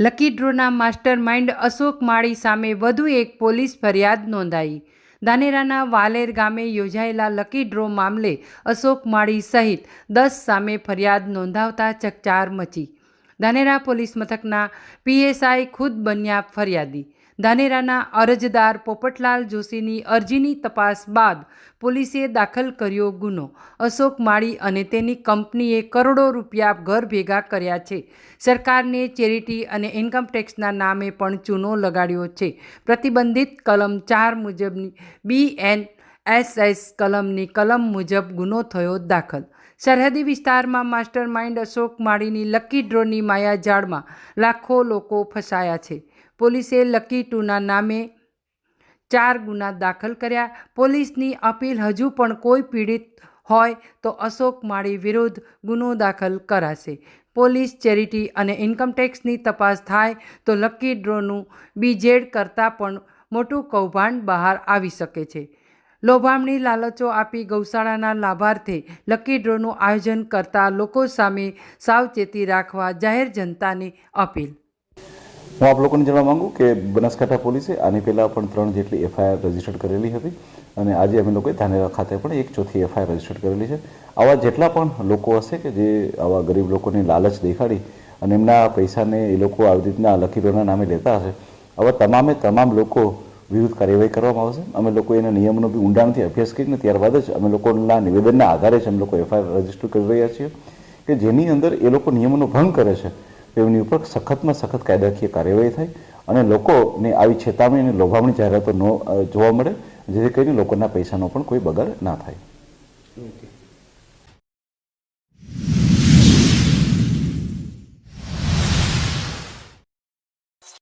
Lucky ડ્રોના master mind Ashok Mali સામે વધુ એક પોલીસ ફરિયાદ નોંધાઈ. ધાનેરાના વાલેર ગામે યોજાયેલા લકી ડ્રો મામલે અશોક માળી સહિત દસ સામે ફરિયાદ નોંધાવતા ચકચાર મચી. ધાનેરા પોલીસ મથકના પીએસઆઈ ખુદ બન્યા ફરિયાદી. ધાનેરાના અરજદાર પોપટલાલ જોશીની અરજીની તપાસ બાદ પોલીસે દાખલ કર્યો ગુનો. અશોક માળી અને તેની કંપનીએ કરોડો રૂપિયા ઘર ભેગા કર્યા છે. સરકારને ચેરિટી અને ઇન્કમટેક્સના નામે પણ ચૂનો લગાડ્યો છે. પ્રતિબંધિત કલમ ચાર મુજબની બી એન એસ એસ કલમની કલમ મુજબ ગુનો થયો દાખલ. સરહદી વિસ્તારમાં માસ્ટર માઇન્ડ અશોક માળીની લકી ડ્રોની માયાજાળમાં લાખો લોકો ફસાયા છે. પોલીસે લકી ટુના નામે ચાર ગુના દાખલ કર્યા. પોલીસની અપીલ હજુ પણ કોઈ પીડિત હોય તો અશોક માળી વિરુદ્ધ ગુનો દાખલ કરાશે. પોલીસ, ચેરિટી અને ઇન્કમટેક્સની તપાસ થાય તો લકી ડ્રોનું બીજેડ કરતાં પણ મોટું કૌભાંડ બહાર આવી શકે છે. લોભામણી લાલચો આપી ગૌશાળાના લાભાર્થે લકી ડ્રોનું આયોજન કરતા લોકો સામે સાવચેતી રાખવા જાહેર જનતાને અપીલ. હું આપ લોકોને જણાવવા માંગુ કે બનાસકાંઠા પોલીસે આની પહેલાં પણ ત્રણ જેટલી એફઆઈઆર રજીસ્ટર્ડ કરેલી હતી અને આજે અમે લોકોએ ધાનેરા ખાતે પણ એક ચોથી એફઆઈઆર રજીસ્ટર્ડ કરેલી છે. આવા જેટલા પણ લોકો હશે કે જે આવા ગરીબ લોકોની લાલચ દેખાડી અને એમના પૈસાને એ લોકો આવી રીતના લકીરોના નામે લેતા હશે, આવા તમામે તમામ લોકો વિરુદ્ધ કાર્યવાહી કરવામાં આવશે. અમે લોકો એના નિયમોનો બી ઊંડાણથી અભ્યાસ કરીને ત્યારબાદ જ અમે લોકોના નિવેદનના આધારે જ અમે લોકો એફઆઈઆર રજિસ્ટર કરી રહ્યા છીએ કે જેની અંદર એ લોકો નિયમોનો ભંગ કરે છે તેમની ઉપર સખતમાં સખત કાયદાકીય કાર્યવાહી થાય અને લોકોને આવી છેતામણી અને લોભામણી જાહેરાતો ન જોવા મળે, જેથી કરીને લોકોના પૈસાનો પણ કોઈ બગાડ ના થાય.